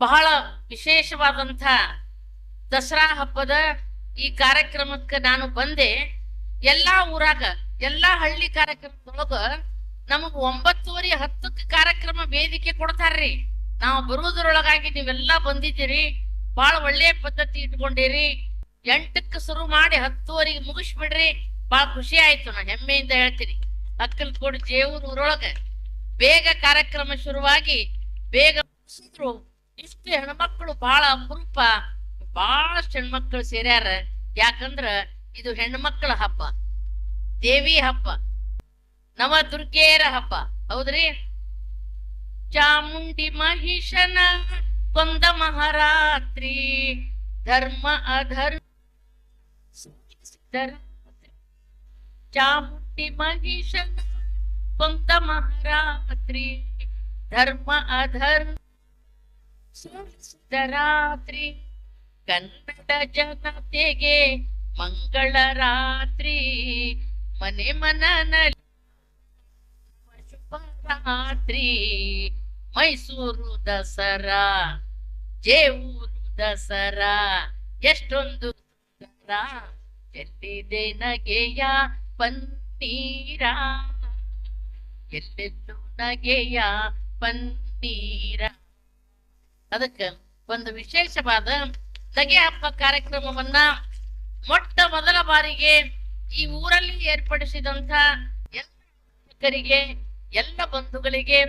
ಬಹಳ ವಿಶೇಷವಾದಂಥ ದಸರಾ ಹಬ್ಬದ ಈ ಕಾರ್ಯಕ್ರಮಕ್ಕೆ ನಾನು ಬಂದೆ. ಎಲ್ಲಾ ಊರಾಗ, ಎಲ್ಲಾ ಹಳ್ಳಿ ಕಾರ್ಯಕ್ರಮದೊಳಗ ನಮಗ್ ಒಂಬತ್ತುವರೆ ಹತ್ತಕ್ಕೆ ಕಾರ್ಯಕ್ರಮ ವೇದಿಕೆ ಕೊಡ್ತಾರ್ರಿ. ನಾವು ಬರುವುದರೊಳಗಾಗಿ ನೀವೆಲ್ಲಾ ಬಂದಿದ್ದೀರಿ. ಬಹಳ ಒಳ್ಳೆಯ ಪದ್ಧತಿ ಇಟ್ಕೊಂಡಿರಿ. ಎಂಟಕ್ಕೆ ಶುರು ಮಾಡಿ ಹತ್ತುವರೆಗೆ ಮುಗಿಸ್ಬಿಡ್ರಿ. ಬಹಳ ಖುಷಿ ಆಯ್ತು ನಾ ಹೆಮ್ಮೆಯಿಂದ ಹೇಳ್ತೀನಿ. ಅಕ್ಕಲ್ಕೋಡು ಜೇವೂರ್ ಊರೊಳಗ ಬೇಗ ಕಾರ್ಯಕ್ರಮ ಶುರುವಾಗಿ ಬೇಗ ಮುಗಿಸಿದ್ರು ಇಷ್ಟು ಹೆಣ್ಮಕ್ಳು ಬಹಳ ಅಪರೂಪ ಬಹಳಷ್ಟು ಹೆಣ್ಮಕ್ಳು ಸೇರ್ಯಾರ ಯಾಕಂದ್ರ ಇದು ಹೆಣ್ಮಕ್ಳ ಹಬ್ಬ ದೇವಿ ಹಬ್ಬ ನವ ದುರ್ಗೆಯರ ಹಬ್ಬ ಹೌದ್ರಿ ಚಾಮುಂಡಿ ಮಹಿಷನ ಕೊಂದ ಮಹಾರಾತ್ರಿ ಧರ್ಮ ಅಧರ್ಮ ಸೋಲಿಸಿದರ ಚಾಮುಂಡಿ ಮಹಿಷನ ಕೊಂದ ಮಹಾರಾತ್ರಿ ಧರ್ಮ ಅಧರ್ಮ ಸೋಲಿಸಿದ ರಾತ್ರಿ ಕನ್ನಡ ಜನತೆಗೆ ಮಂಗಳ ರಾತ್ರಿ. ಮನೆ ಮನನಲ್ಲಿ ಶುಭ ರಾತ್ರಿ ಮೈಸೂರು ದಸರಾ, ಜೇವೂರು ದಸರಾ. ಎಷ್ಟೊಂದು ಸುಂದರ ಎಲ್ಲಿದೆ ನಗೆಯ ಪನ್ನೀರ. ಎಲ್ಲೆಲ್ಲೂ ನಗೆಯ ಪನ್ನೀರ. ಅದಕ್ಕ ಒಂದು ವಿಶೇಷವಾದ ನಗೆ ಹಬ್ಬ ಕಾರ್ಯಕ್ರಮವನ್ನ ಮೊಟ್ಟ ಮೊದಲ ಬಾರಿಗೆ ಈ ಊರಲ್ಲಿ ಏರ್ಪಡಿಸಿದಂತ ಎಲ್ಲ ಎಲ್ಲ ಬಂಧುಗಳಿಗೆ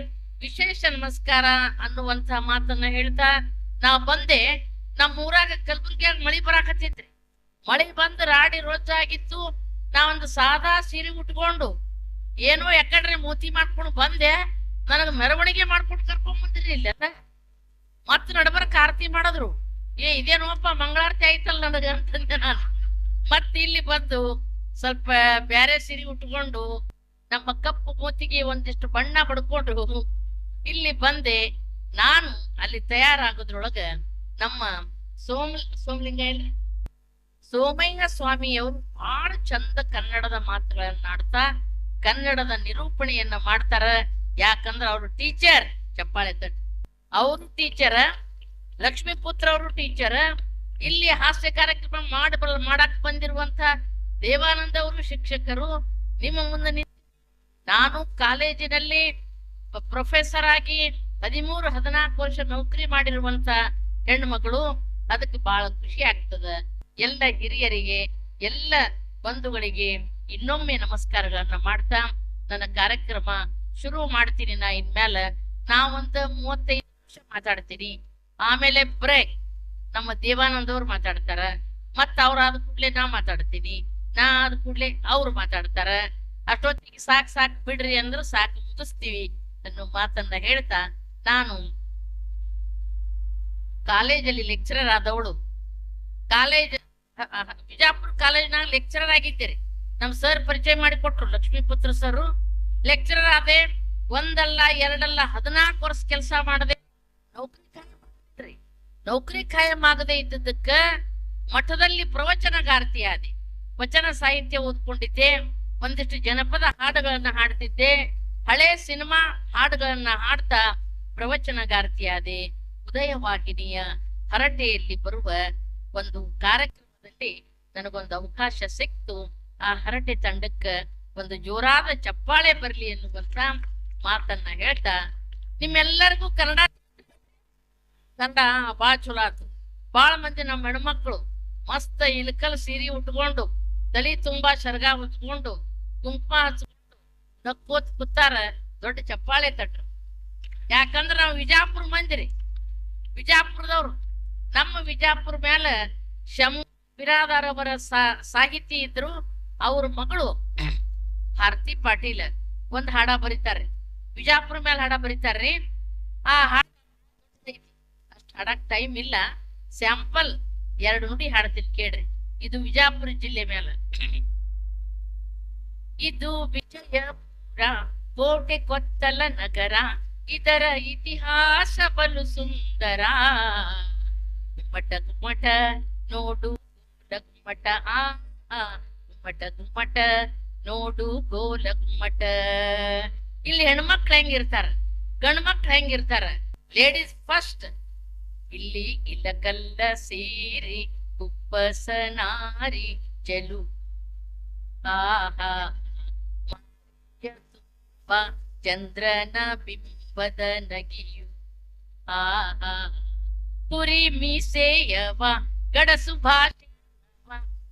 ವಿಶೇಷ ನಮಸ್ಕಾರ ಅನ್ನುವಂತ ಮಾತನ್ನ ಹೇಳ್ತಾ ನಾ ಬಂದೆ. ನಮ್ಮ ಊರಾಗ ಕಲಬುರ್ಗಿಯಾಗ ಮಳಿ ಬರಾಕತ್ತಿದ್ರಿ ಮಳಿ ಬಂದು ರಾಡಿ ರೋಜಾಗಿತ್ತು ನಾವೊಂದು ಸಾದಾ ಸೀರೆ ಉಟ್ಕೊಂಡು ಏನೋ ಯಾಕಂದ್ರೆ ಮೂತಿ ಮಾಡ್ಕೊಂಡು ಬಂದೆ. ನನಗ ಮೆರವಣಿಗೆ ಮಾಡ್ಕೊಂಡು ಕರ್ಕೊಂಡ್ ಬಂದಿರಿ ಮತ್ ನಡಬರ್ಕ ಆರತಿ ಮಾಡಿದ್ರು. ಏ ಇದೇನೋಪ್ಪ ಮಂಗಳಾರತಿ ಆಯ್ತಲ್ಲ ನನಗ ಅಂತಂದೆ ನಾನು. ಮತ್ತೆ ಇಲ್ಲಿ ಬಂದು ಸ್ವಲ್ಪ ಬ್ಯಾರೆ ಸಿರಿ ಉಟ್ಕೊಂಡು ನಮ್ಮ ಕಪ್ಪು ಮೂತಿಗೆ ಒಂದಿಷ್ಟು ಬಣ್ಣ ಬಡ್ಕೊಂಡು ಇಲ್ಲಿ ಬಂದೆ. ನಾನು ಅಲ್ಲಿ ತಯಾರಾಗೋದ್ರೊಳಗ ನಮ್ಮ ಸೋಮ, ಸೋಮಲಿಂಗ ಇಲ್ರಿ ಸೋಮಯ್ಯ ಸ್ವಾಮಿಯವರು ಬಹಳ ಚಂದ ಕನ್ನಡದ ಮಾತುಗಳನ್ನ ಆಡ್ತಾ ಕನ್ನಡದ ನಿರೂಪಣೆಯನ್ನ ಮಾಡ್ತಾರ. ಯಾಕಂದ್ರ ಅವರು ಟೀಚರ್, ಚಪ್ಪಾಳೆ ತಟ್ಟಿ. ಅವರು ಟೀಚರ್ ಲಕ್ಷ್ಮೀ ಪುತ್ರ ಅವರು ಟೀಚರ್ ಇಲ್ಲಿ ಹಾಸ್ಯ ಕಾರ್ಯಕ್ರಮ ಮಾಡ ಮಾಡಕ್ ಬಂದಿರುವಂತ ದೇವಾನಂದ ಅವರು ಶಿಕ್ಷಕರು, ನಿಮ್ಮ ಮುಂದೆ ನಾನು ಕಾಲೇಜಿನಲ್ಲಿ ಪ್ರೊಫೆಸರ್ ಆಗಿ ಹದಿಮೂರು, ಹದಿನಾಲ್ಕು ವರ್ಷ ನೌಕರಿ ಮಾಡಿರುವಂತ ಹೆಣ್ಮಗಳು ಅದಕ್ಕೆ ಬಹಳ ಖುಷಿ ಆಗ್ತದ. ಎಲ್ಲ ಹಿರಿಯರಿಗೆ, ಎಲ್ಲ ಬಂಧುಗಳಿಗೆ ಇನ್ನೊಮ್ಮೆ ನಮಸ್ಕಾರಗಳನ್ನ ಮಾಡ್ತಾ ನನ್ನ ಕಾರ್ಯಕ್ರಮ ಶುರು ಮಾಡ್ತೀನಿ ನಾ ಇನ್ಮೇಲೆ ನಾವೊಂದು ಮೂವತ್ತೈದು ನಿಮಿಷ ಮಾತಾಡ್ತೀನಿ ಆಮೇಲೆ ಬ್ರೇಕ್ ನಮ್ಮ ದೇವಾನಂದ ಅವ್ರು ಮಾತಾಡ್ತಾರ. ಮತ್ತ ಅವ್ರ ಆದ ಕೂಡ್ಲೆ ನಾ ಮಾತಾಡ್ತೀನಿ. ನಾ ಆದ ಕೂಡ್ಲೆ ಅವ್ರು ಮಾತಾಡ್ತಾರ. ಅಷ್ಟೊತ್ತಿಗೆ ಸಾಕ್ ಸಾಕ್ ಬಿಡ್ರಿ ಅಂದ್ರ ಸಾಕು ಮುಗಿಸ್ತೀವಿ ಅನ್ನೋ ಮಾತನ್ನ ಹೇಳ್ತಾ ನಾನು ಕಾಲೇಜಲ್ಲಿ ಲೆಕ್ಚರರ್ ಆದವಳು. ಕಾಲೇಜ್ ಬಿಜಾಪುರ ಕಾಲೇಜ್ನಾಗ ಲೆಕ್ಚರರ್ ಆಗಿದ್ದೀರಿ ನಮ್ ಸರ್ ಪರಿಚಯ ಮಾಡಿಕೊಟ್ರು ಲಕ್ಷ್ಮೀಪುತ್ರ ಸರ್ ಲೆಕ್ಚರರ್ ಆದೆ ಒಂದಲ್ಲ, ಎರಡಲ್ಲ, ಹದಿನಾಲ್ಕು ವರ್ಷ ಕೆಲಸ ಮಾಡದೆ. ನೌಕರಿ ಕಾಯಂ. ನೌಕರಿ ಕಾಯಂ ಆಗದೆ ಇದ್ದದಕ್ಕ ಮಠದಲ್ಲಿ ಪ್ರವಚನಗಾರ್ತಿ ಆದೆ ವಚನ ಸಾಹಿತ್ಯ ಓದ್ಕೊಂಡಿದ್ದೆ, ಒಂದಿಷ್ಟು ಜನಪದ ಹಾಡುಗಳನ್ನ ಹಾಡ್ತಿದ್ದೆ, ಹಳೆ ಸಿನಿಮಾ ಹಾಡುಗಳನ್ನ ಹಾಡ್ತಾ ಪ್ರವಚನಗಾರ್ತಿ ಆದೆ ಉದಯವಾಹಿನಿಯ ಹರಟೆಯಲ್ಲಿ ಬರುವ ಒಂದು ಕಾರ್ಯಕ್ರಮದಲ್ಲಿ ನನಗೊಂದು ಅವಕಾಶ ಸಿಕ್ತು. ಆ ಹರಟೆ ತಂಡಕ್ಕ ಒಂದು ಜೋರಾದ ಚಪ್ಪಾಳೆ ಬರ್ಲಿ ಎನ್ನುವಂತ ಮಾತನ್ನ ಹೇಳ್ತಾ ನಿಮ್ಮೆಲ್ಲರಿಗೂ ಕನ್ನಡ ಕನ್ನಡ ಬಾಳ ಚಲೋ ಆತು. ಬಾಳ ಮಂದಿ ನಮ್ಮ ಹೆಣ್ಮಕ್ಳು ಮಸ್ತ್ ಇಲ್ಕಲ್ ಸೀರೆ ಉಟ್ಕೊಂಡು, ತಲಿ ತುಂಬಾ ಶರ್ಗ ಉಚ್ಕೊಂಡು ಕುಂಕುಮ ಹಚ್ಕೊಂಡು ನಕ್ಕೋತ್ ಕುತ್ತಾರ ದೊಡ್ಡ ಚಪ್ಪಾಳೆ ತಟ್ರು. ಯಾಕಂದ್ರ ನಾವು ವಿಜಾಪುರ ಮಂದಿರಿ. ವಿಜಾಪುರದವ್ರು. ನಮ್ಮ ವಿಜಾಪುರ ಮ್ಯಾಲ ಶಮ್ ಬಿರಾದಾರ್ ಅವರ ಸಾ- ಸಾಹಿತಿ ಇದ್ರು, ಅವ್ರ ಮಗಳು ಭಾರತಿ ಪಾಟೀಲ್ ಒಂದ್ ಹಾಡ ಬರೀತಾರೆ. ವಿಜಾಪುರ ಮೇಲೆ ಹಾಡ ಬರೀತಾರ್ರಿ. ಆ ಹಾಡ ಹಾಡಕ್ ಟೈಮ್ ಇಲ್ಲ. ಸ್ಯಾಂಪಲ್ ಎರಡು ನುಡಿ ಹಾಡ್ತೀನಿ ಕೇಳ್ರಿ. ಇದು ವಿಜಾಪುರ ಜಿಲ್ಲೆ ಮೇಲೆ ಇದು ವಿಜಯಪುರ ಕೋಟೆ ಕೊತ್ತಲ ನಗರ. ಇದರ ಇತಿಹಾಸ ಬಲು ಸುಂದರ. ಮಠ ಗುಮ್ಮಟ ನೋಡು ಮಠ ಆ ಗುಮ್ಮಟ ಮಠ ನೋಡು, ಗೋಲ ಮಠ ಇಲ್ಲಿ ಹೆಣ್ಮಕ್ಳು ಹೆಂಗಿರ್ತಾರ? ಗಂಡ್ಮಕ್ಳು ಹೆಂಗಿರ್ತಾರ? ಲೇಡೀಸ್ ಫಸ್ಟ್ ಇಲ್ಲಿ ಇಲಕಲ್ಲ ಸೇರಿ ಕುಪ್ಪಸನಾರಿ ಚಲು. ತುಂಬ ಚಂದ್ರನ ಬಿಂಬದ ನಗಿಯು. ಆಹಾ. ಪುರಿ ಮೀಸೆಯವ ಗಡಸು ಭಾಷೆಯವ.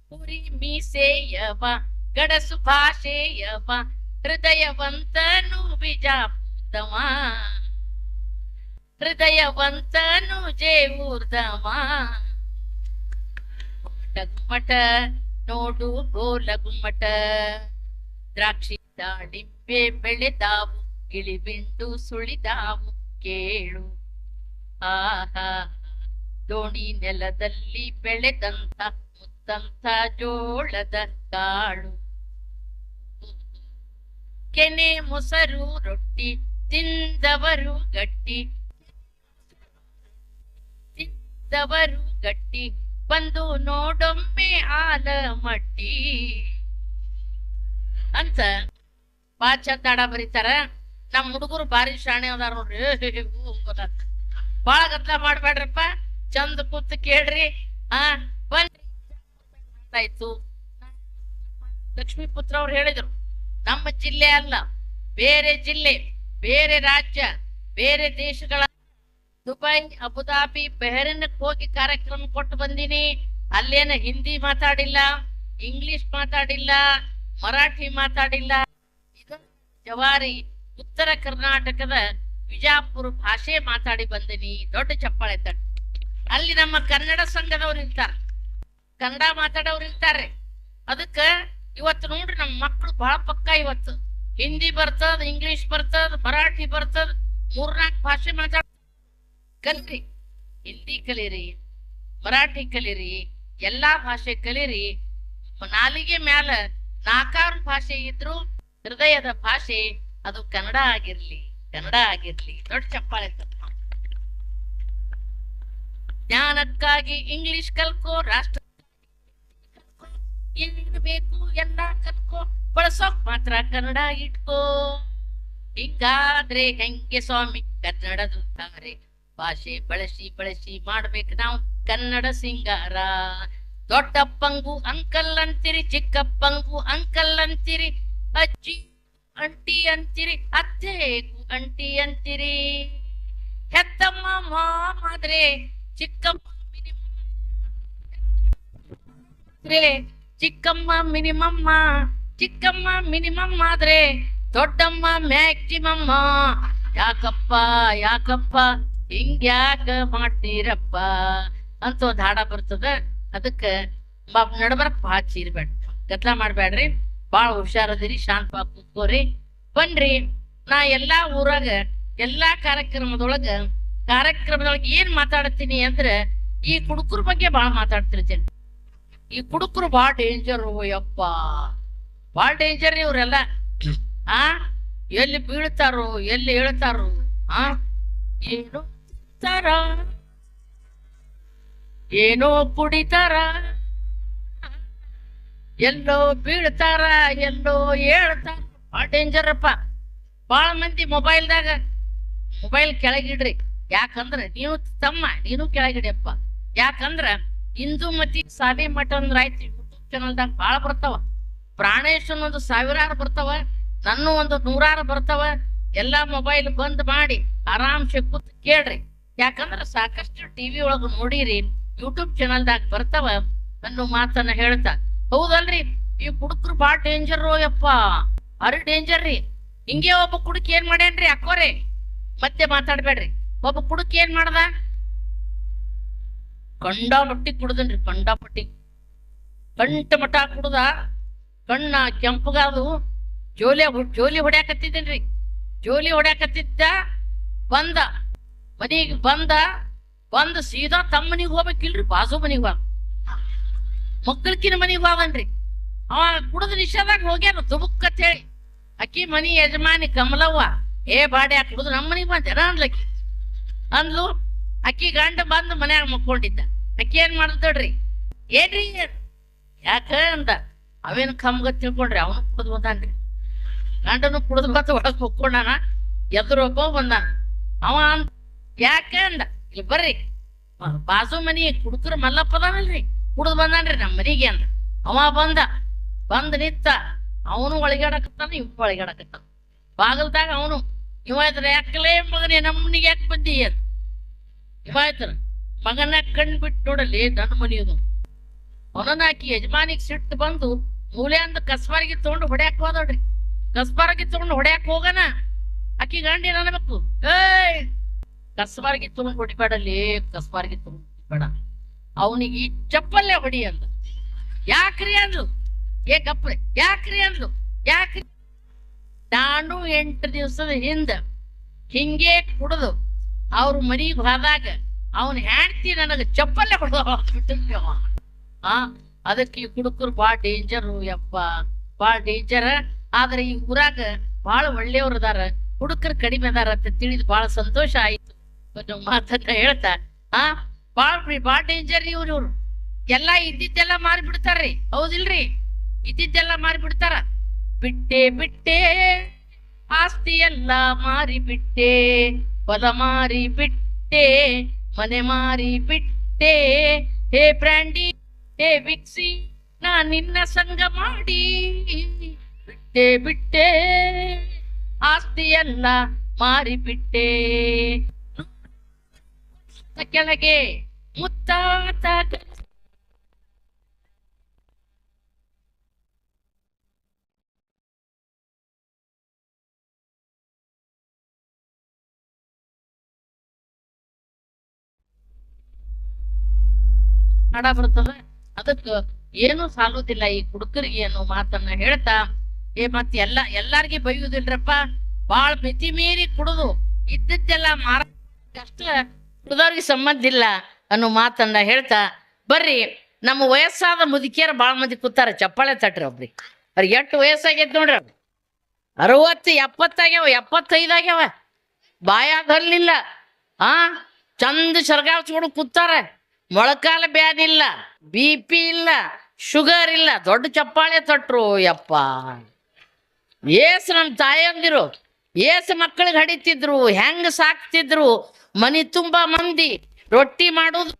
ಪುರಿ ಮೀಸೆಯವ ಗಡಸು ಭಾಷೆಯವ. ಹೃದಯವಂತನು ಬಿಜಾಪುರದವ ಹೃದಯವಂತನು ಜೇವೂರ್ದವ ಗುಮ್ಮಟ ನೋಡು ಗೋಲ ಗುಮ್ಮಟ ದ್ರಾಕ್ಷಿ ದಾಳಿಂಬೆ ಬೆಳೆದಾವು ಗಿಳಿಬಿಂಡು ಸುಳಿದಾವು ಕೇಳು. ಆಹಾ, ದೋಣಿ ನೆಲದಲ್ಲಿ ಬೆಳೆದಂತ ಮುತ್ತಂತ ಜೋಳದ ಕಾಳು. ಕೆನೆ ಮೊಸರು ರೊಟ್ಟಿ ತಿಂದವರು ಗಟ್ಟಿ ತಿಂದವರು ಗಟ್ಟಿ, ಬಂದು ನೋಡೊಮ್ಮೆ ಆಲ ಮಟ್ಟಿ. ಅಂತ ಬಾ ಚಂದ ಹಾಡ ಬರೀತಾರ. ನಮ್ ಹುಡುಗರು ಬಾರಿ ಶಾಣೆ ಅದಾರ ನೋಡ್ರಿ. ಬಾಳ ಗದ್ಲ ಮಾಡ್ಬೇಡ್ರಪ್ಪ ಚಂದ ಕೂತ್ ಕೇಳ್ರಿ. ಆ ಆಯ್ತು. ಲಕ್ಷ್ಮೀ ಪುತ್ರ ಅವ್ರು ಹೇಳಿದ್ರು, ನಮ್ಮ ಜಿಲ್ಲೆ ಅಲ್ಲ, ಬೇರೆ ಜಿಲ್ಲೆ, ಬೇರೆ ರಾಜ್ಯ, ಬೇರೆ ದೇಶಗಳ ದುಬೈ, ಅಬುದಾಬಿ ಬೆಹರಿನಕ್ಕೆ ಹೋಗಿ ಕಾರ್ಯಕ್ರಮ ಕೊಟ್ಟು ಬಂದೀನಿ. ಅಲ್ಲೇನ ಹಿಂದಿ ಮಾತಾಡಿಲ್ಲ, ಇಂಗ್ಲಿಷ್ ಮಾತಾಡಿಲ್ಲ, ಮರಾಠಿ ಮಾತಾಡಿಲ್ಲ. ಇದು ಜವಾರಿ ಉತ್ತರ ಕರ್ನಾಟಕದ ವಿಜಾಪುರ ಭಾಷೆ ಮಾತಾಡಿ ಬಂದಿನಿ, ದೊಡ್ಡ ಚಪ್ಪಾಳೆ ತಟ್ಟಿ. ಅಲ್ಲಿ ನಮ್ಮ ಕನ್ನಡ ಸಂಘದವ್ರು ಇರ್ತಾರ. ಕನ್ನಡ ಮಾತಾಡೋರು ಇರ್ತಾರೆ. ಅದಕ್ಕ ಇವತ್ತು ನೋಡ್ರಿ ನಮ್ಮ ಮಕ್ಕಳು ಬಹಳ ಪಕ್ಕ ಇವತ್ತು. ಹಿಂದಿ ಬರ್ತದ, ಇಂಗ್ಲಿಷ್ ಬರ್ತದ, ಮರಾಠಿ ಬರ್ತದ, ಮೂರ್ನಾಲ್ಕು ಭಾಷೆ ಮಾತಾಡ ಕಲ್ರಿ. ಹಿಂದಿ ಕಲೀರಿ, ಮರಾಠಿ ಕಲೀರಿ, ಎಲ್ಲಾ ಭಾಷೆ ಕಲೀರಿ. ನಾಲಿಗೆ ಮ್ಯಾಲ ನಾಲ್ಕಾರು ಭಾಷೆ ಇದ್ರು ಹೃದಯದ ಭಾಷೆ ಅದು ಕನ್ನಡ ಆಗಿರ್ಲಿ ಕನ್ನಡ ಆಗಿರ್ಲಿ. ದೊಡ್ಡ ಚಪ್ಪಾಳೆ ಜ್ಞಾನಕ್ಕಾಗಿ ಇಂಗ್ಲಿಷ್ ಕಲ್ಕೋ, ರಾಷ್ಟ್ರ ಬೇಕು ಎಲ್ಲ ಕಲ್ಕೋ. ಬಳಸೋಕ್ ಮಾತ್ರ ಕನ್ನಡ ಇಟ್ಕೋ. ಹಿಂಗಾದ್ರೆ ಹೆಂಗೆ ಸ್ವಾಮಿ ಕನ್ನಡದು ಭಾಷೆ ಬಳಸಿ ಬಳಸಿ ಮಾಡ್ಬೇಕು ನಾವು ಕನ್ನಡ ಸಿಂಗಾರ. ದೊಡ್ಡಪ್ಪಂಗು ಅಂಕಲ್ ಅಂತೀರಿ, ಚಿಕ್ಕಪ್ಪಂಗು ಅಂಕಲ್ ಅಂತೀರಿ, ಅಜ್ಜಿ ಅಂಟಿ ಅಂತೀರಿ, ಅತ್ತೆಗೂ ಅಂಟಿ ಅಂತೀರಿ. ಹೆತ್ತಮ್ಮ ಮಾಮಾದ್ರೆ, ಚಿಕ್ಕಮ್ಮ ಚಿಕ್ಕಮ್ಮ ಮಿನಿಮಮ್ಮ, ಚಿಕ್ಕಮ್ಮ ಮಿನಿಮಮ್ ಆದ್ರೆ ದೊಡ್ಡಮ್ಮ ಮ್ಯಾಕ್ಸಿಮಮ್ಮ. ಯಾಕಪ್ಪ ಯಾಕಪ್ಪ ಹಿಂಗ್ಯಾಕ ಮಾಡ್ತೀರಪ್ಪ? ಅಂತ ಒಂದ್ ಹಾಡ ಬರ್ತದ. ಅದಕ್ಕ ನಡ್ಬರಕ್ ಭಾಳ ಚೀರ್ಬೇಡ ಗದ್ಲ ಮಾಡ್ಬೇಡ್ರಿ ಬಾಳ ಹುಷಾರದಿರಿ ಶಾಂತ ಕೂತ್ಕೋರಿ. ಬನ್ರಿ, ನಾ ಎಲ್ಲಾ ಊರಾಗ, ಎಲ್ಲಾ ಕಾರ್ಯಕ್ರಮದೊಳಗ ಕಾರ್ಯಕ್ರಮದೊಳಗ ಏನ್ ಮಾತಾಡ್ತೀನಿ ಅಂದ್ರ, ಈ ಕುಡುಕರ ಬಗ್ಗೆ ಬಾಳ ಮಾತಾಡ್ತಿರ್ತೀನಿ ಈ ಕುಡುಕರು ಬಾಳ ಡೇಂಜರ್ ಯಪ್ಪ. ಬಾಳ ಡೇಂಜರ್ ಇವ್ರೆಲ್ಲ. ಆ? ಎಲ್ಲಿ ಬೀಳ್ತಾರೋ, ಎಲ್ಲಿ ಹೇಳ್ತಾರೋ ಆ? ಏನು? ತರ ಏನೋ ಕುಡಿತಾರ? ಎಲ್ಲೋ ಬೀಳ್ತಾರ, ಎಲ್ಲೋ ಹೇಳ್ತಾರ ಭಾಳ ಡೇಂಜರ್ ಅಪ್ಪ. ಬಾಳ ಮಂದಿ ಮೊಬೈಲ್ದಾಗ, ಮೊಬೈಲ್ ಕೆಳಗಿಡ್ರಿ. ಯಾಕಂದ್ರ ನೀವು ತಮ್ಮ, ನೀನು ಕೆಳಗಿಡಿಯಪ್ಪ. ಯಾಕಂದ್ರ ಇಂದುಮತಿ ಸಾಲಿ ಮಠ ಅಂದ್ರ ಆಯ್ತು ಯೂಟ್ಯೂಬ್ ಚಾನಲ್ದಾಗ ಭಾಳ ಬರ್ತಾವ. ಪ್ರಾಣೇಶ್ ಒಂದು ಸಾವಿರಾರು ಬರ್ತಾವ, ನನ್ನ ಒಂದು ನೂರಾರು ಬರ್ತಾವ. ಎಲ್ಲಾ ಮೊಬೈಲ್ ಬಂದ್ ಮಾಡಿ ಆರಾಮ್ಸೆ ಕೂತ್ ಕೇಳ್ರಿ. ಯಾಕಂದ್ರ ಸಾಕಷ್ಟು ಟಿವಿ ಒಳಗ ನೋಡಿರಿ ಯೂಟ್ಯೂಬ್ ಚಾನಲ್ದಾಗ ಬರ್ತಾವ ಅನ್ನೋ ಮಾತನ್ನ ಹೇಳ್ತಾ. ಹೌದಲ್ರಿ? ಈ ಕುಡುಕರು ಬಾಳ ಡೇಂಜರ್ ಯಪ್ಪ ಅರಿ ಡೇಂಜರ್ ರೀ. ಹಿಂಗೆ ಒಬ್ಬ ಕುಡುಕ್ ಏನ್ ಮಾಡ್ಯಾನ್ರಿ ಅಕ್ಕೋರಿ? ಮತ್ತೆ ಮಾತಾಡ್ಬೇಡ್ರಿ. ಒಬ್ಬ ಕುಡುಕ್ ಏನ್ ಮಾಡ್ದ? ಕಂಡಾಪಟ್ಟಿ ಕುಡ್ದನ್ರಿ ಕಂಡಾಪಟ್ಟಿ ಕಂಟ ಮಠ ಕುಡ್ದ, ಕಣ್ಣ ಕೆಂಪಗಾದು, ಜೋಲಿ ಜೋಲಿ ಹೊಡ್ಯಾಕತ್ತಿದ್ದೇನ್ರಿ. ಜೋಲಿ ಹೊಡ್ಯಾಕತ್ತಿದ್ದ, ಬಂದ. ಮನಿಗ್ ಬಂದ ಬಂದ ಸೀದಾ ತಮ್ಮ ಮನಿಗ್ ಹೋಗ್ಬೇಕಿಲ್ರಿ, ಬಾಜು ಮನೆಗೆ ಹೋಗ ಮಕ್ಕಳಕಿನ ಮನೆಗೆ ಬಾವನ್ರಿ. ಅವ ಕುಡದ ನಿಷೇಧಾಗ ಹೋಗ್ಯಾನ ಅಂತ ಹೇಳಿ ಅಕ್ಕಿ ಮನಿ ಯಜಮಾನಿ ಕಮಲವ್ವ, ಏ ಬಾಡ್ಯಾ ಕುಡಿದು ನಮ್ಮ ಮನಿಗ್ ಬಂದೇನ ಅನ್ಲಕ್ಕಿ ಅಂದ್ಲು ಅಕ್ಕಿ ಗಂಡ ಬಂದು ಮನ್ಯಾಗ ಮಕ್ಕೊಂಡಿದ್ದ. ಅಕ್ಕಿ ಏನ್ ಮಾಡ್ದಡ್ರಿ ಏನ್ರಿ? ಯಾಕ? ಅಂದ. ಅವೇನು ಕಮ್ಗ ತಿಳ್ಕೊಂಡ್ರಿ, ಅವನು ಕುಡ್ದು ಬಂದಾನ್ರಿ. ಗಂಡನು ಕುಡ್ದು ಬಂದು ಒಳಗೆ ಮಕ್ಕೊಂಡಾನ ಎದುರೊಬ್ಬ ಬಂದಾನ. ಅವ ಅಂದ್ ಯಾಕ ಅಂದ? ಇಲ್ಲಿ ಬರ್ರಿ. ಬಾಜು ಮನಿ ಕುಡುಕರ ಮಲ್ಲಪ್ಪ ಅದಾನಲ್ರಿ. ಕುಡ್ದು ಬಂದಾನ್ರಿ ನಮ್ಮ ಮನಿಗೆ ಅಂದ. ಅವ ಬಂದ. ಬಂದ್ ನಿತ್ತ ಅವನು ಒಳಗಾಡಕತ್ತಾನ ಇವ್ ಒಳಗಾಡಕತ್ತಾನ. ಬಾಗಲ್ದಾಗ ಅವನು, ಇವ ಇದ್ರ ಯಾಕಲೇ ಮಗನೇ ನಮ್ಮ ಮನಿಗೆ ಯಾಕೆ ಬಂದಿ? ಅಂತ ಇವ ಮಗನ ಕಣ್ ಬಿಟ್ಟು ನೋಡಲಿ ನನ್ನ ಮನಿಯದು ಅವನನ್ನಾಕಿ ಯಜಮಾನಿಗೆ ಸಿಟ್ಟು ಬಂದು ಮೂಲೆ ಅಂದ ಕಸ್ಬಾರಿಗೆ ತಗೊಂಡು ಹೊಡ್ಯಾಕ್ ಹೋದೋಡ್ರಿ ಕಸ್ಬಾರಿಗೆ ತಗೊಂಡು ಹೊಡ್ಯಾಕ್ ಹೋಗನ? ಆಕಿ ಗಂಡ, ಏನ್ ಅನ್ಬೇಕು? ಏಯ್ ಕಸ್ಬಾರಿಗೆ ಹೊಡಿಬೇಡ ಲೇ ಕಸ್ಬಾರಿಗೆ ತುಂಬ ಹೊಡಿಬೇಡ ಅವನಿಗೆ ಚಪ್ಪಲ್ಲೇ ಹೊಡಿ ಅಂದ. ಯಾಕ್ರಿ ಅಂದ್ಲು? ಏ ಗಪ್ರೆ ಯಾಕ್ರಿ ಅಂದ್ಲು? ಯಾಕ್ರಿ? ನಾನು ಎಂಟು ದಿವಸದ ಹಿಂದ ಹಿಂಗೆ ಕುಡ್ದು ಅವ್ರ ಮನಿಗ್ ಹೋದಾಗ ಅವನ್ ಹೆಂಡ್ತಿ ನನಗ ಚಪ್ಪಲ್ಲೇ ಹೊಡೆದ ಆ, ಅದಕ್ಕೆ ಈ ಕುಡುಕರು ಬಾಳ ಡೇಂಜರು ಯಪ್ಪ ಬಾಳ ಡೇಂಜರ್. ಆದ್ರೆ ಈ ಊರಾಗ ಬಹಳ ಒಳ್ಳೆಯವ್ರ ಅದಾರ. ಹುಡುಕರು ಕಡಿಮೆ ಅದಾರ ಅಂತ ತಿಳಿದು ಬಹಳ ಸಂತೋಷ ಆಯ್ತು. ಒಂದು ಮಾತನ್ನ ಹೇಳ್ತಾ ಆ ಬಾಳ್ರಿ ಬಾಳ್ ಡೇಂಜರ್ ಇವ್ರು ಇವ್ರು. ಎಲ್ಲಾ ಇದ್ದಿದ್ದೆಲ್ಲ ಮಾರಿ ಬಿಡ್ತಾರ್ರಿ ಹೌದಿಲ್ರಿ? ಇದ್ದಿದ್ದೆಲ್ಲ ಮಾರಿ ಬಿಡ್ತಾರ ಬಿಟ್ಟೆ ಬಿಟ್ಟೆ, ಆಸ್ತಿ ಎಲ್ಲ ಮಾರಿ ಬಿಟ್ಟೆ ಹೊಲ ಮಾರಿ ಬಿಟ್ಟೆ ಮನೆ ಮಾರಿ ಬಿಟ್ಟೆ ಹೇ ಬ್ರ್ಯಾಂಡಿ, ಹೇ ವಿಕ್ಸಿ, ನಾ ನಿನ್ನ ಸಂಗ ಮಾಡಿ. ಬಿಟ್ಟೆ ಬಿಟ್ಟೆ, ಆಸ್ತಿ ಎಲ್ಲ ಮಾರಿ ಬಿಟ್ಟೆ ಕೆಳಗೆ ಮುತ್ತಾತ ಹಾಡ ಬರ್ತದ ಅದಕ್ಕ ಏನು ಸಾಲುದಿಲ್ಲ ಈ ಕುಡುಕರಿಗೆ ಅನ್ನೋ ಮಾತನ್ನ ಹೇಳ್ತಾ, ಏ ಮತ್ ಎಲ್ಲ, ಎಲ್ಲಾರ್ಗಿ ಬೈಯುದಿಲ್ರಪ್ಪ ಬಾಳ್ ಮಿತಿ ಮೀರಿ ಕುಡುದು ಇದ್ದದ್ದೆಲ್ಲ ಮಾರ ಕುಡ್ದವ್ರಿಗೆ ಸಂಬಂಧ ಇಲ್ಲ ಅನ್ನೋ ಮಾತನ್ನ ಹೇಳ್ತಾ, ಬರ್ರಿ, ನಮ್ಮ ವಯಸ್ಸಾದ ಮುದುಕಿಯರು ಭಾಳ ಮಂದಿ ಕೂತಾರ, ಚಪ್ಪಾಳೆ ತಟ್ರಿ ಒಬ್ರಿ ಅವ್ರಿಗೆ ಎಷ್ಟು ವಯಸ್ಸಾಗೈತೆ ನೋಡ್ರಿ ಅವ್ರು? ಅರವತ್ತು ಎಪ್ಪತ್ತಾಗ್ಯಾವ ಎಪ್ಪತ್ತೈದಾಗ್ಯಾವ ಬಾಯಾಗ ಹಲ್ಲಿಲ್ಲ ಆ, ಚಂದ ಶರ್ಗಾವ್ಸ್ಕೊಂಡು ಕೂತಾರ. ಮೊಳಕಾಲ ಬ್ಯಾನ್ ಇಲ್ಲ, ಬಿ ಪಿ ಇಲ್ಲ, ಶುಗರ್ ಇಲ್ಲ, ದೊಡ್ಡ ಚಪ್ಪಾಳೆ ತಟ್ರು, ಯಪ್ಪ. ಏಸು ನಮ್ಮ ತಾಯಂದಿರು, ಏಸು ಮಕ್ಕಳಿಗೆ ಹಡಿತಿದ್ರು, ಹೆಂಗ್ ಸಾಕ್ತಿದ್ರು ಮನಿ ತುಂಬಾ ಮಂದಿ ರೊಟ್ಟಿ ಮಾಡೋದು.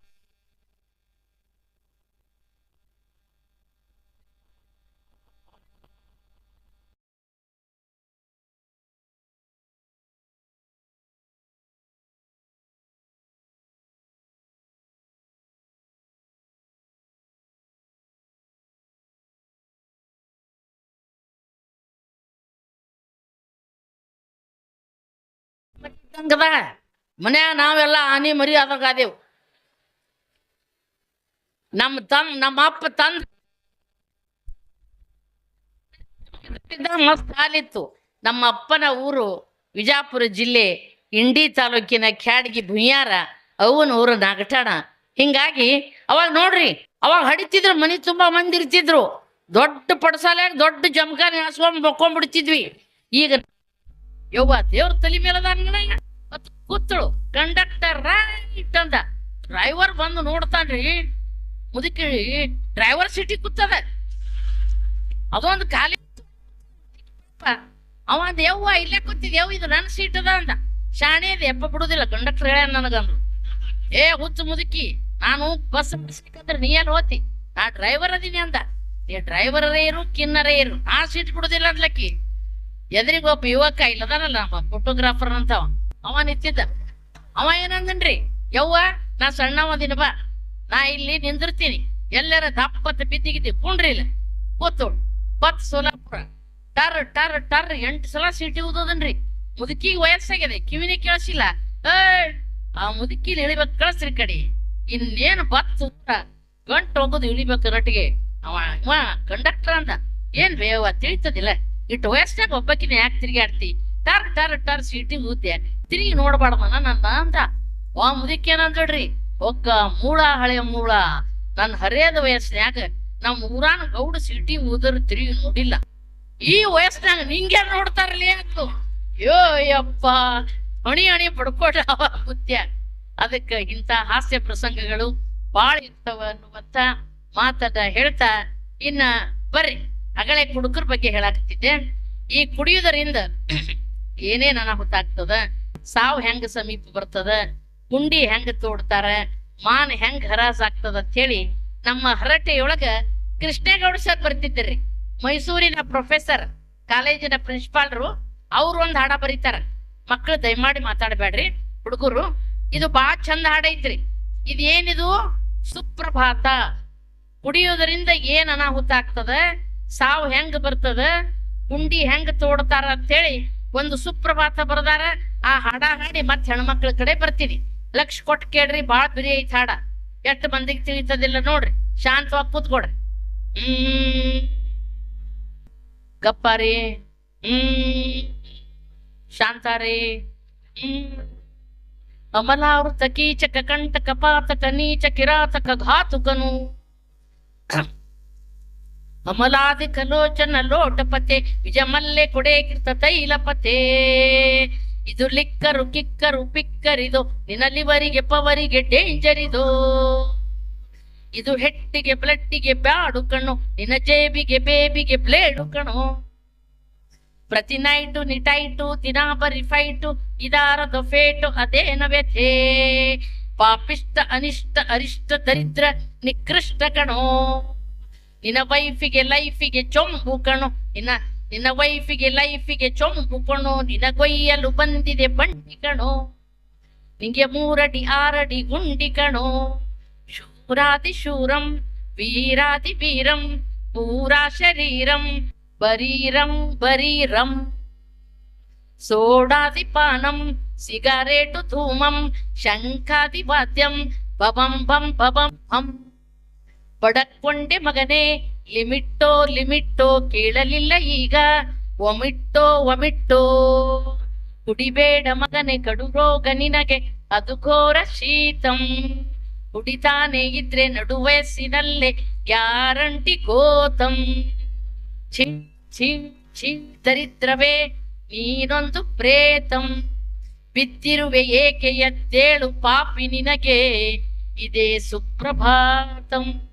ಇದ್ದಂಗದ ಮನ್ಯಾಗ ನಾವೆಲ್ಲ ಆನಿ ಮರಿ ಆದಾಗ ಅದೇವು ನಮ್ಮ ತಮ್ ನಮ್ಮ ಅಪ್ಪ ತಂದ ಮಸ್ತ್ ಹಾಲಿತ್ತು ನಮ್ಮ ಅಪ್ಪನ ಊರು ವಿಜಾಪುರ ಜಿಲ್ಲೆ ಇಂಡಿ ತಾಲೂಕಿನ ಕ್ಯಾಡ್ಗಿ ಭುಯ್ಯಾರ ಅವನ ಊರು ನಾಗಠಾಣ. ಹಿಂಗಾಗಿ ಅವಾಗ ನೋಡ್ರಿ, ಅವಾಗ ಹಡಿತಿದ್ರು, ಮನಿ ತುಂಬಾ ಮಂದಿ ಇರ್ತಿದ್ರು. ದೊಡ್ಡ ಪಡಸಾಲೆ, ದೊಡ್ಡ ಜಮಖಾನೆ ಹಾಸ್ಕೊಂಡ್ ಬಕ್ಕೊಂಡ್ಬಿಡ್ತಿದ್ವಿ. ಈಗ ಯವ್ವ ದೇವ್ರ ತಲೆ ಮೇಲೆ ಅದಾನ ಮತ್ ಕೂತಳು. ಕಂಡಕ್ಟರ್ ರೈಟ್ ಅಂದ. ಡ್ರೈವರ್ ಬಂದು ನೋಡ್ತಾನ್ರಿ. ಮುದುಕಿ ಡ್ರೈವರ್ ಸಿಟಿ ಕೂತದ. ಅದೊಂದು ಖಾಲಿ ಅವ ಅಂದ, ಯವ್ವ, ಇಲ್ಲೇ ಕೂತಿದ್ ಯವ್ವ, ಇದು ನನ್ನ ಸೀಟ್ ಅದ ಅಂದ. ಶಾಣೆ ಇದೆ, ಎಪ್ಪ ಬಿಡುದಿಲ್ಲ. ಕಂಡಕ್ಟರ್ ಹೇಳ ನನಗಂದ್ರು ಏ, ಹುಚ್ಚು ಮುದುಕಿ, ನಾನು ಬಸ್ ಬಿಡಿಸ್ಬೇಕಂದ್ರೆ ನೀ ಎಲ್ಲಿ ಹೋತಿ? ನಾ ಡ್ರೈವರ್ ಅದೀನಿ ಅಂದ. ನೀ ಡ್ರೈವರ್ ಇರು, ಕಿನ್ನರೇ ಇರು. ಆ ಸೀಟ್ ಬಿಡುದಿಲ್ಲ ಅಂದ್ಲಕ್ಕಿ. ಎದುರಿಗೆ ಒಬ್ಬ ಯುವಕ ಇಲ್ಲದಾನಲ್ಲ ಫೋಟೋಗ್ರಾಫರ್ ಅಂತವ. ಅವ ನಿಂತಿದ್ದ. ಅವ ಏನಂದನ್ರಿ? ಯವ್ವ, ನಾ ಸಣ್ಣವದಿನ ಬಾ. ನಾ ಇಲ್ಲಿ ನಿಂದಿರ್ತೀನಿ. ಎಲ್ಲರ ದಪ್ಪತ್ತ ಬಿದ್ದಿಗಿದ್ದಿ ಕುಂಡ್ರಿ ಇಲ್ಲ. ಕೂತೋಳು ಬತ್ ಸೋಲಾಪುರ. ಟರ್ ಟರ್ ಟರ್, ಎಂಟು ಸಲ ಸೀಟಿ ಊದೋದನ್ರಿ ಮುದುಕಿಗೆ ವಯಸ್ಸಾಗಿದೆ ಕಿವಿನಿ ಕೇಳಿಸಿಲ್ಲ. ಆ ಮುದುಕಿ ಇಳಿಬೇಕು ಕಳಿಸ್ರಿ ಕಡಿ. ಇನ್ನೇನು ಬತ್ ಗಂಟು ಹೋಗೋದು ಇಳಿಬೇಕು ರಟ್ಟಿಗೆ. ಅವ ಕಂಡಕ್ಟರ್ ಅಂದ. ಏನ್ ಬೇವ ತಿಳಿತದಿಲ್ಲ. ಇಟ್ಟು ವಯಸ್ಸಾಗ ಒಬ್ಬಕಿನ ಯಾಕೆ ತಿರುಗಾಡ್ತಿ ಟರ್ ಟರ್ ಟರ್, ಸೀಟಿ ಊದ್ದೆ ತಿರುಗಿ ನೋಡ್ಬಾರ್ದನ ನನ್ನ ಅಂದ ಆ ಮುದುಕಿ ಏನಂದ್ರಿ ಒಕ್ಕ ಮೂಳ ಹಳೆ ಮೂಳ. ನನ್ನ ಹರಿಯದ ವಯಸ್ಸಿನ್ಯಾಗ ನಮ್ಮ ಊರಾನ ಗೌಡ ಸಿಟಿ ಊದರ್ ತಿರುಗಿ ನೋಡಿಲ್ಲ. ಈ ವಯಸ್ಸಿನಾಗ ನಿಂಗೆ ನೋಡ್ತಾರಲಿ ಅಂತು ಯೋ, ಯಪ್ಪ. ಹಣಿ ಹಣಿ ಪಡ್ಕೊಂಡ ಮುತ್ಯ ಅದಕ್ಕೆ ಇಂಥ ಹಾಸ್ಯ ಪ್ರಸಂಗಗಳು ಬಾಳ ಇರ್ತವ ಅನ್ನುವಂತ ಮಾತನ್ನ ಹೇಳ್ತಾ ಇನ್ನ ಬರ್ರಿ, ಅಗಳೆ ಕುಡುಕರ ಬಗ್ಗೆ ಹೇಳಾಕತ್ತಿದ್ದೆ. ಈ ಕುಡಿಯುವುದರಿಂದ ಏನೇನ್ ಅನಾಹುತ ಆಗ್ತದ? ಸಾವು ಹೆಂಗ ಸಮೀಪ ಬರ್ತದ, ಗುಂಡಿ ಹೆಂಗ ತೋಡ್ತಾರ, ಮಾನ್ ಹೆಂಗ್ ಹರಾಜ್ ಆಗ್ತದ ಅಂತ ಹೇಳಿ ನಮ್ಮ ಹರಟೆಯೊಳಗ ಕೃಷ್ಣೇಗೌಡ ಸರ್ ಬರ್ತಿದ್ರಿ ಮೈಸೂರಿನ ಪ್ರೊಫೆಸರ್ ಕಾಲೇಜಿನ ಪ್ರಿನ್ಸಿಪಾಲ್ರು ಅವ್ರು ಒಂದ್ ಹಾಡ ಬರೀತಾರ. ಮಕ್ಕಳು ದಯಮಾಡಿ ಮಾತಾಡಬೇಡ್ರಿ ಹುಡುಗರು, ಇದು ಬಾ ಚಂದ ಹಾಡೈತ್ರಿ ಇದೇನಿದು? ಸುಪ್ರಭಾತ. ಕುಡಿಯೋದ್ರಿಂದ ಏನ್ ಅನಾಹುತ ಆಗ್ತದ, ಸಾವು ಹೆಂಗ್ ಬರ್ತದ, ಗುಂಡಿ ಹೆಂಗ್ ತೋಡ್ತಾರ ಅಂತೇಳಿ ಒಂದು ಸುಪ್ರಭಾತ ಬರ್ದಾರ. ಆ ಹಾಡ ಹಾಡಿ ಮತ್ ಹೆಣ್ಮಕ್ಳ ಕಡೆ ಬರ್ತೀನಿ. ಲಕ್ಷ ಕೊಟ್ಟು ಕೇಳ್ರಿ, ಬಾಳ ಬಿರಿ ಐತ್ ಹಾಡ. ಎಷ್ಟು ಮಂದಿಗೆ ತಿಳಿತದಿಲ್ಲ ನೋಡ್ರಿ. ಶಾಂತವಾಗಿ ಕೂತ್ಕೊಡ್ರಿ ಹ್ಮ್. ಗಪ್ಪಾರಿ ಹ್ಮ್. ಶಾಂತಾರಿ ಹ್ಮ್. ಅಮಲಾವೃತ ಕೀಚಕ ಕಂಟಕ ಪಾತಕ ನೀಚ ಕಿರಾತಕ ಘಾತುಕನು. ಅಮಲಾದಿ ಕಲೋಚನ ಲೋಟಪತೆ, ವಿಜಮಲ್ಲೆ ಕೊಡೆ ಕೃತ ತೈಲಪತೆ. ಇದು ಲಿಕ್ಕರು, ಕಿಕ್ಕರು, ಪಿಕ್ಕರಿದು ನಿನ್ನಲಿವರಿಗೆ ಪವರಿಗೆ ಡೇಂಜರ್ ಇದು ಇದು ಹೆಟ್ಟಿಗೆ ಬ್ಲಡ್ಡಿಗೆ ಬ್ಯಾಡು ಕಣು ನಿನ್ನ ಜೇಬಿಗೆ, ಬೇಬಿಗೆ ಬ್ಲೇಡು ಕಣು ಪ್ರತಿ ನೈಟು ನಿಟೈಟು ದಿನಾ ಬರಿ ಫೈಟು, ಇದಾರದ ಫೇಟು ಅದೇನ ವ್ಯಥೆ. ಪಾಪಿಷ್ಟ ಅನಿಷ್ಟ, ಅರಿಷ್ಟ, ದರಿದ್ರ, ನಿಕೃಷ್ಟ ಕಣೋ. ನಿನ್ನ ವೈಫಿಗೆ, ಲೈಫಿಗೆ ಚೊಂಬು ಕಣು, ನಿನ್ನ ನಿನ್ನ ವೈಫಿಗೆ ಲೈಫಿಗೆ ಚೊಂಪು ಕೊಣು ನಿನ್ನ ಕೊಯ್ಯಲು ಬಂದಿದೆ ಬಂಡಿ ಕಣೋ. ನಿಂಗೆ ಮೂರಡಿ, ಆರಡಿ ಗುಂಡಿ ಕಣೋ. ಶೂರಾತಿ ಶೂರಂ, ವೀರಾತಿ ವೀರಂ, ಪೂರಾ ಶರೀರಂ, ಬರೀರಂ ಬರೀರಂ. ಸೋಡಾದಿ ಪಾನಂ, ಸಿಗರೇಟು ಧೂಮಂ, ಶಂಖಾದಿ ವಾದ್ಯಂ, ಪಬಂ ಬಂ ಪಬಂ ಹಂ. ಮಗನೇ ಲಿಮಿಟ್ಟೋ ಲಿಮಿಟ್ಟೋ ಕೇಳಲಿಲ್ಲ ಈಗ. ಒಮಿಟ್ಟೋ ಒಮಿಟ್ಟೋ ಕುಡಿಬೇಡ ಮಗನೆ ಕಡು ರೋಗ ನಿನಗೆ. ಅದು ಘೋರ ಶೀತಂ. ಕುಡಿತಾನೆ ಇದ್ರೆ ನಡು ವಯಸ್ಸಿನಲ್ಲೇ ಗ್ಯಾರಂಟಿ ಗೋತಂ. ಛಿ ಛಿ ಛಿ, ದರಿದ್ರವೇ, ನೀನೊಂದು ಪ್ರೇತಂ. ಬಿದ್ದಿರುವೆ ಏಕೆ ಎದ್ದೇಳು ಪಾಪಿ ನಿನಗೆ. ಇದೇ ಸುಪ್ರಭಾತಂ.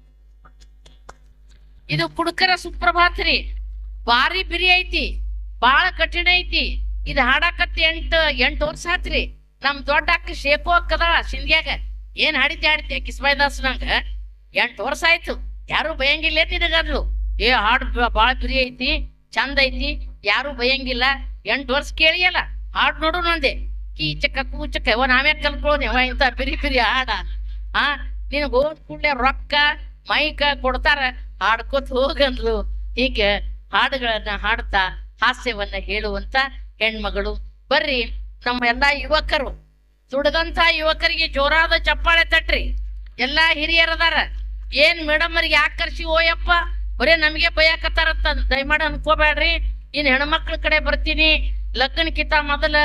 ಇದು ಕುಡುಕರ ಸುಪ್ರಭಾತ್ ರೀ ಭಾರಿ ಬಿರಿ ಐತಿ, ಬಾಳ ಕಠಿಣ ಐತಿ. ಇದು ಹಾಡಾಕತ್ತಿ ಎಂಟು ಎಂಟು ವರ್ಷ ಆತ್ರಿ. ನಮ್ ದೊಡ್ಡ ಅಕ್ಕ ಶೇಕು ಅಕ್ಕದ ಸಿಂಧ್ಯಾಗ ಏನ್ ಹಾಡಿದ್ದೆ ಹಾಡಿದ್ದೆ ಕಿಸ್ಬಾಯ್ದಾಸ್ ನಂಗ ಎಂಟು ವರ್ಷ ಆಯ್ತು, ಯಾರು ಬಯಂಗಿಲ್ಲ ನಿನಗದ್ಲು? ಏ, ಹಾಡು ಬಾಳ ಬಿರಿ ಐತಿ, ಚಂದ ಐತಿ, ಯಾರು ಬಯಂಗಿಲ್ಲ ಎಂಟು ವರ್ಷ ಕೇಳಿಯಲ್ಲ, ಹಾಡು ನೋಡು ನಂದೆ. ಕೀಚಕ್ಕ ಕೂಚಕ ಅವ ನಾವೇ ಕಲ್ಕೊಳ್ಳೋದು ಅವ ಇಂತ ಬಿರಿ ಬಿರಿ ಹಾಡ. ಆ, ನಿನಗೆ ಹೋದ್ ಕೂಡಲೇ ರೊಕ್ಕ ಮೈಕ ಕೊಡ್ತಾರ, ಹಾಡ್ಕೊತ ಹೋಗಂದ್ಲು. ಹೀಗೆ ಹಾಡುಗಳನ್ನ ಹಾಡ್ತಾ ಹಾಸ್ಯವನ್ನ ಹೇಳುವಂತ ಹೆಣ್ಮಗಳು. ಬರ್ರಿ, ನಮ್ಮ ಎಲ್ಲಾ ಯುವಕರು, ದುಡ್ದಂತ ಯುವಕರಿಗೆ ಜೋರಾದ ಚಪ್ಪಾಳೆ ತಟ್ರಿ. ಎಲ್ಲಾ ಹಿರಿಯರದಾರ ಏನ್ ಮೇಡಮ್ ಅವ್ರಿಗೆ ಆಕರ್ಷಿ ಓಯಪ್ಪ ಬರೇ ನಮಗೆ ಬಯಕತ್ತಾರತ್ತ ದಯಮಾಡಿ ಅನ್ಕೋಬೇಡ್ರಿ ಇನ್ ಹೆಣ್ಮಕ್ಳ ಕಡೆ ಬರ್ತೀನಿ. ಲಗ್ನಕ್ಕಿಂತ ಮೊದಲ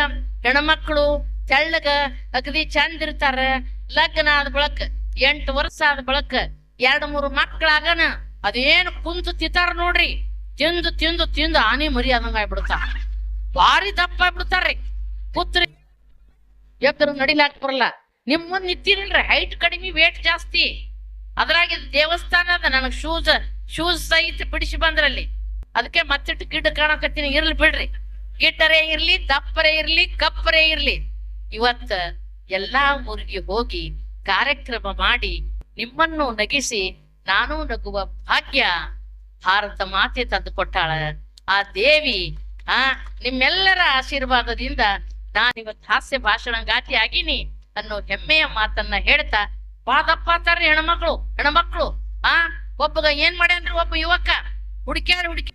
ಹೆಣ್ಮಕ್ಳು ತೆಳ್ಳಗ, ಅಗದಿ ಚಂದ ಇರ್ತಾರ. ಲಗ್ನ ಆದ ಬಳಕ, ಎಂಟು ವರ್ಷ ಆದ ಬಳಕ ಎರಡ್ ಮೂರು ಮಕ್ಕಳಾಗನ ಅದೇನು ಕುಂತು ತಿಂತಾರ ನೋಡ್ರಿ. ತಿಂದು ತಿಂದು ತಿಂದು ಆನೆ ಮರಿ ಆದಂಗ ಭಾರಿ ದಪ್ಪ ಆಗ್ಬಿಡ್ತಾರ್ರಿ. ಪುತ್ರಿ ಎಕ್ಕರು ನಡಿಲಾಕ್ ಬರಲ್ಲ. ನಿಮ್ ಮುಂದ್ ಹೈಟ್ ಕಡಿಮೆ ವೇಟ್ ಜಾಸ್ತಿ. ಅದ್ರಾಗ ದೇವಸ್ಥಾನ ಅದ ನನಗ್ ಶೂಸ್ ಶೂಸ್ ಸಹಿತ ಬಿಡಿಸಿ ಬಂದ್ರಲ್ಲಿ. ಅದಕ್ಕೆ ಮತ್ತಿಟ್ಟು ಗಿಡ್ಡ ಕಾಣಕತ್ತೀನಿ. ಇರ್ಲಿ ಬಿಡ್ರಿ. ಗಿಡ್ಡರೇ ಇರ್ಲಿ, ದಪ್ಪರೇ ಇರ್ಲಿ, ಕಪ್ಪರೇ ಇರ್ಲಿ. ಇವತ್ತ ಎಲ್ಲಾ ಊರಿಗೆ ಹೋಗಿ ಕಾರ್ಯಕ್ರಮ ಮಾಡಿ ನಿಮ್ಮನ್ನು ನಗಿಸಿ ನಾನು ನಗುವ ಭಾಗ್ಯ ಭಾರತ ಮಾತೆ ತಂದು ಕೊಟ್ಟಾಳ. ಆ ದೇವಿ, ಆ, ನಿಮ್ಮೆಲ್ಲರ ಆಶೀರ್ವಾದದಿಂದ ನಾನಿವತ್ತು ಹಾಸ್ಯ ಭಾಷಣಗಾತಿ ಆಗಿನಿ ಅನ್ನೋ ಹೆಮ್ಮೆಯ ಮಾತನ್ನ ಹೇಳ್ತಾ, ಪಾದಪ್ಪ ಅಂತಾರ್ರಿ ಹೆಣ್ಮಕ್ಳು ಹೆಣ್ಮಕ್ಳು, ಆ, ಒಬ್ಬಗ ಏನ್ ಮಾಡ್ಯಾನ್ರಿ ಒಬ್ಬ ಯುವಕ? ಹುಡುಕ್ಯಾರ ಹುಡುಕಿ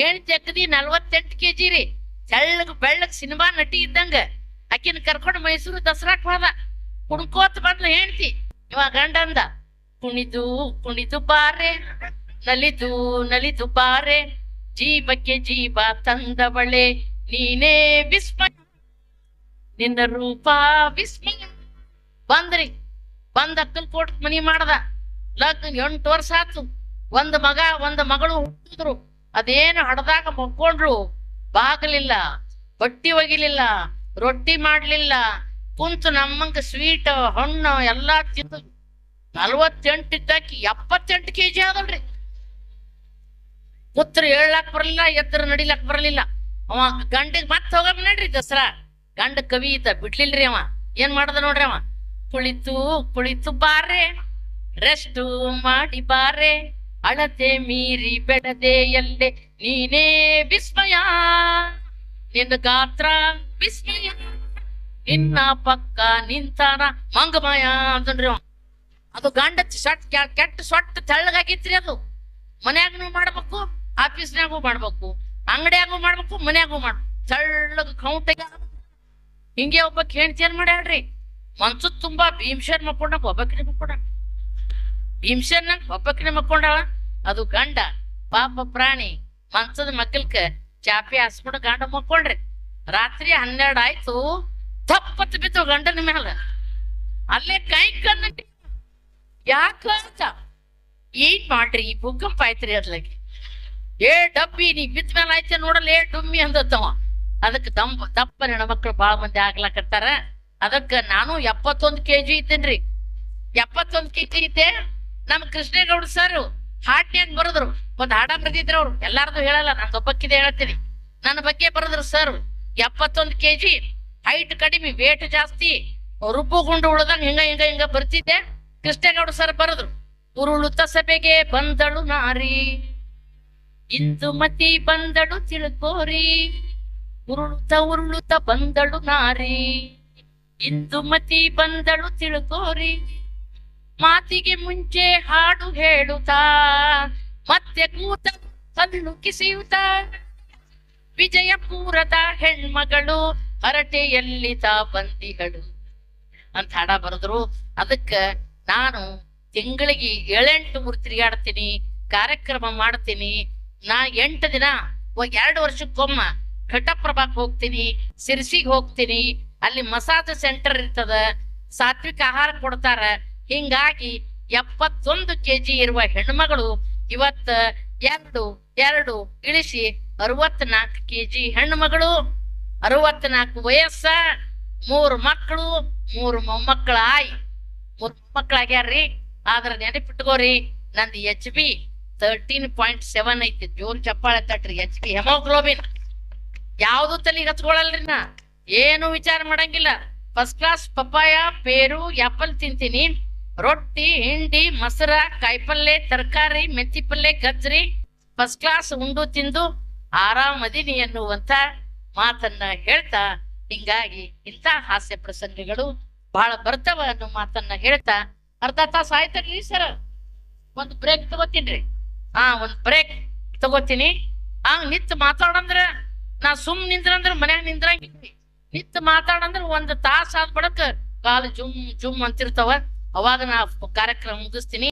ಹೇಳಿ ಅಕ್ಕದಿ ನಲ್ವತ್ತೆಂಟು ಕೆಜಿ ರೀ. ತೆಳ್ಳಗ್ ಬೆಳ್ಳಗ್ ಸಿನಿಮಾ ನಟಿ ಇದ್ದಂಗ. ಆಕಿನ ಕರ್ಕೊಂಡು ಮೈಸೂರು ದಸರಾಕ್ ಹೋದ ಕುಣ್ಕೋತ ಬಂದ್ಲು ಹೇಳ್ತಿ ಇವ ಗಂಡಂದ. ಕುಣಿದು ಕುಣಿದು ಬಾರೆ, ನಲಿದು ನಲಿದು ಬಾರೆ, ಜೀವಕ್ಕೆ ಜೀವ ತಂದವಳೆ, ನೀನೇ ವಿಸ್ಮಯ. ನಿನ್ನ ರೂಪ ವಿಸ್ಮಯ. ಬಂದ್ರಿ, ಬಂದ ಅಕ್ಕಲ್ ಕೋಟ್ ಮನಿ ಮಾಡ್ದ. ಲಗ್ನ ಎಂಟು ವರ್ಷ ಆತು ಒಂದ್ ಮಗ, ಒಂದ್ ಮಗಳು ಹುಟ್ಟಿದ್ರು. ಅದೇನು ಹಡ್ದಾಗ ಮಕ್ಕೊಂಡ್ರು ಬಾಗಲಿಲ್ಲ, ಬಟ್ಟಿ ಒಗಿಲಿಲ್ಲ, ರೊಟ್ಟಿ ಮಾಡ್ಲಿಲ್ಲ ಕುಂತು ನಮ್ಮಂಗ ಸ್ವೀಟ್ ಹಣ್ಣು ಎಲ್ಲಾ ತಿಂದು ನಲ್ವತ್ತೆಂಟು ಇದ್ದಾಕಿ ಎಪ್ಪತ್ತೆಂಟು ಕೆಜಿ ಆದಲ್ರಿ. ಪುತ್ರ ಹೇಳಕ್ ಬರಲಿಲ್ಲ ಎತ್ತರ ನಡಿಲಕ್ ಬರಲಿಲ್ಲ. ಅವ ಗಂಡಿಗೆ ಮತ್ ಹೋಗಮ್ ನಡ್ರಿ ದಸರಾ. ಗಂಡ ಕವಿ ಇದ್ದ, ಬಿಡ್ಲಿಲ್ರಿ ಅವ. ಏನ್ ಮಾಡ್ದ ನೋಡ್ರಿ ಅವ? ಕುಳಿತು ಕುಳಿತು ಬಾರೆ ರೆಸ್ಟು ಮಾಡಿ ಬಾರೆ ಅಳತೆ ಮೀರಿ ಬೆಡದೆ ಎಲ್ಲೆ ನೀನೇ ವಿಸ್ಮಯ. ನಿನ್ನ ಗಾತ್ರ ವಿಸ್ಮಯ. ನಿನ್ನ ಪಕ್ಕ ನಿಂತಾನ. ಮಂಗಮಯ ಅಂತನ್ರಿ ಅವ. ಅದು ಗಂಡ ಸೊಟ್ ಕೆಟ್ಟ ಸೊಟ್ಟ ತೆಳ್ಳಗಾಗಿತ್ರಿ ಅದು. ಮನ್ಯಾಗನು ಮಾಡ್ಬೇಕು ಆಫೀಸ್ನಾಗೂ ಮಾಡ್ಬೇಕು, ಅಂಗಡಿಯಾಗೂ ಮಾಡ್ಬೇಕು, ಮನ್ಯಾಗೂ ಮಾಡ್ಬೇಕು ತೆಳ್ಳಗ ಕೌಂಟ್ ಹಿಂಗೆ ಒಬ್ಬ ಹೆಣ್ತಿ ಏನ್ ಮಾಡ್ಯಾಳ್ರಿ? ಮನ್ಸು ತುಂಬಾ ಭೀಮಶನ್ ಮಕ್ಕೊಂಡ ಒಬ್ಬಕಿನ ಮಕ್ಕೊಂಡ ಭೀಮಶನ್ ಒಬ್ಬಕಿನ ಮಕ್ಕೊಂಡಾಳ. ಅದು ಗಂಡ, ಪಾಪ ಪ್ರಾಣಿ, ಮನ್ಸದ ಮಕ್ಕಳಕ್ಕೆ ಚಾಪಿ ಹಸ್ಬಿಡ ಗಂಡ ಮಕ್ಕೊಂಡ್ರಿ. ರಾತ್ರಿ ಹನ್ನೆರಡು ಆಯ್ತು. ತಪ್ಪತ್ತು ಬಿದ್ದು ಗಂಡನ ಮೇಲೆ ಅಲ್ಲೇ ಕೈ ಕನ್ನಟ್ಟಿ ಯಾಕ ಅಂತ? ಏನ್ ಮಾಡ್ರಿ? ಈ ಭೂಕಂಪ ಆಯ್ತ್ರಿ ಅದ್ಲಾಗಿ. ಏ ಡಬ್ಬಿ, ನೀ ಬಿದ್ದ ಮೇಲೆ ಆಯ್ತ ನೋಡಲ್ಲ, ಏ ಡುಮ್ಮಿ ಅಂದತ್ತವ ಅದಕ್ಕೆ ದಪ್ಪ ದಪ್ಪ ಹೆಣ್ಮಕ್ಳು ಬಾಳ ಮಂದಿ ಆಗ್ಲಾಕತ್ತಾರ. ಅದಕ್ಕೆ ನಾನು ಎಪ್ಪತ್ತೊಂದು ಕೆ ಕೆಜಿ ಇದ್ದೇನ್ರಿ. ಎಪ್ಪತ್ತೊಂದು ಕೆ ಕೆಜಿ ಇದ್ದೆ. ನಮ್ ಕೃಷ್ಣೇಗೌಡ ಸರ್ ಹಾಡ್ನ್ಯಾಗ ಬರದ್ರು. ಒಂದ್ ಹಾಡ ಬರೆದಿದ್ರು ಅವ್ರು. ಎಲ್ಲಾರ್ದು ಹೇಳಲ್ಲ, ನಾನು ಒಬ್ಬಕ್ಕಿದೆ ಹೇಳ್ತೀನಿ. ನನ್ನ ಬಗ್ಗೆ ಬರದ್ರು ಸರ್. ಎಪ್ಪತ್ತೊಂದು ಕೆಜಿ ಹೈಟ್ ಕಡಿಮೆ ವೇಟ್ ಜಾಸ್ತಿ. ರುಬ್ಬು ಗುಂಡು ಉಳ್ದಂಗ ಹಿಂಗ ಹಿಂಗ ಹಿಂಗ ಬರ್ತಿದ್ದೆ. ಕೃಷ್ಣೇಗೌಡ ಸರ್ ಬರದ್ರು ಉರುಳುತ್ತ ಸಭೆಗೆ ಬಂದಳು ನಾರಿ ಇಂದುಮತಿ ಬಂದಳು ತಿಳ್ಕೋರಿ, ಉರುಳುತ್ತ ಉರುಳುತ್ತ ಬಂದಳು ನಾರಿ ಇಂದುಮತಿ ಬಂದಳು ತಿಳ್ಕೋರಿ, ಮಾತಿಗೆ ಮುಂಚೆ ಹಾಡು ಹೇಳುತ್ತಾ, ಮತ್ತೆ ಕೂತ ಕಲ್ಲು ಕಿಸಿಯುತ್ತ, ವಿಜಯಪುರದ ಹೆಣ್ಮಗಳು ಹರಟೆಯಲ್ಲಿ ತಾ ಬಂದಿಗಳು. ಅಂತ ಹಾಡ ಬರೆದ್ರು. ಅದಕ್ಕ ನಾನು ತಿಂಗಳಿಗೆ ಏಳೆಂಟು ಮೂರು ತಿರುಗಾಡ್ತೀನಿ, ಕಾರ್ಯಕ್ರಮ ಮಾಡ್ತೀನಿ. ನಾ ಎಂಟು ದಿನ ಎರಡು ವರ್ಷಕ್ಕೊಮ್ಮ ಘಟಪ್ರಭಾಕ್ ಹೋಗ್ತೀನಿ, ಸಿರ್ಸಿಗ್ ಹೋಗ್ತೀನಿ. ಅಲ್ಲಿ ಮಸಾಜ್ ಸೆಂಟರ್ ಇರ್ತದ, ಸಾತ್ವಿಕ ಆಹಾರ ಕೊಡ್ತಾರ. ಹಿಂಗಾಗಿ ಎಪ್ಪತ್ತೊಂದು ಕೆಜಿ ಇರುವ ಹೆಣ್ಮಗಳು ಇವತ್ತ ಎರಡು ಎರಡು ಇಳಿಸಿ ಅರವತ್ನಾಲ್ಕು ಕೆಜಿ ಹೆಣ್ಮಗಳು. ಅರವತ್ನಾಲ್ಕು ವಯಸ್ಸ, ಮೂರು ಮಕ್ಕಳು, ಮೂರು ಮೊಮ್ಮಕ್ಕಳ ಆಯ್. ಮೂರು ಮೊಮ್ಮಕ್ಕಳಾಗ್ಯಾರ್ರಿ ಆದ್ರ ನೆನಪಿಟ್ಕೋರಿ, ನಂದು H B thirteen point seven ಐತಿ. ಜೋರ್ ಚಪ್ಪಾಳೆ ತಟ್ರಿ ಎಚ್ ಬಿ ಹೆಮೋಗ್ಲೋಬಿನ್ ಯಾವ್ದು ತಲೆಗೆ ಹಚ್ಕೊಳಲ್ರಿ ನಾ? ಏನು ವಿಚಾರ ಮಾಡಂಗಿಲ್ಲ. ಫಸ್ಟ್ ಕ್ಲಾಸ್ ಪಪ್ಪಾಯ, ಪೇರು ಆಪಲ್ ತಿಂತೀನಿ. ರೊಟ್ಟಿ, ಹಿಂಡಿ, ಮೊಸರ, ಕಾಯಿಪಲ್ಲೆ, ತರಕಾರಿ ಮೆಂತಿ ಪಲ್ಲೆ ಗಜ್ರಿ. ಫಸ್ಟ್ ಕ್ಲಾಸ್ ಉಂಡು ತಿಂದು ಆರಾಮದಿನಿ ಎನ್ನುವಂತ ಮಾತನ್ನ ಹೇಳ್ತಾ, ಹಿಂಗಾಗಿ ಇಂಥ ಹಾಸ್ಯ ಪ್ರಸಂಗಗಳು ಬಹಳ ಬರ್ತವ ಅನ್ನೋ ಮಾತನ್ನ ಹೇಳ್ತಾ, ಅರ್ಧ ತಾಸು ಆಯ್ತಲ್ರಿ ಸರ್. ಒಂದ್ ಬ್ರೇಕ್ ತಗೋತೀನ್ರಿ ಹಾ ಒಂದ್ ಬ್ರೇಕ್ ತಗೋತೀನಿ. ಆ, ನಿತ್ ಮಾತಾಡಂದ್ರ, ನಾ ಸುಮ್ ನಿಂದ್ರಂದ್ರ ಮನ್ಯಾಗ ನಿಂದ್ರಂಗಿಲ್ರಿ ನಿತ್ ಮಾತಾಡಂದ್ರ ಒಂದ್ ತಾಸ ಆದ್ ಬಡಕ ಕಾಲು ಜುಮ್ ಜುಮ್ ಅಂತಿರ್ತಾವ. ಅವಾಗ ನಾ ಕಾರ್ಯಕ್ರಮ ಮುಗಿಸ್ತೀನಿ.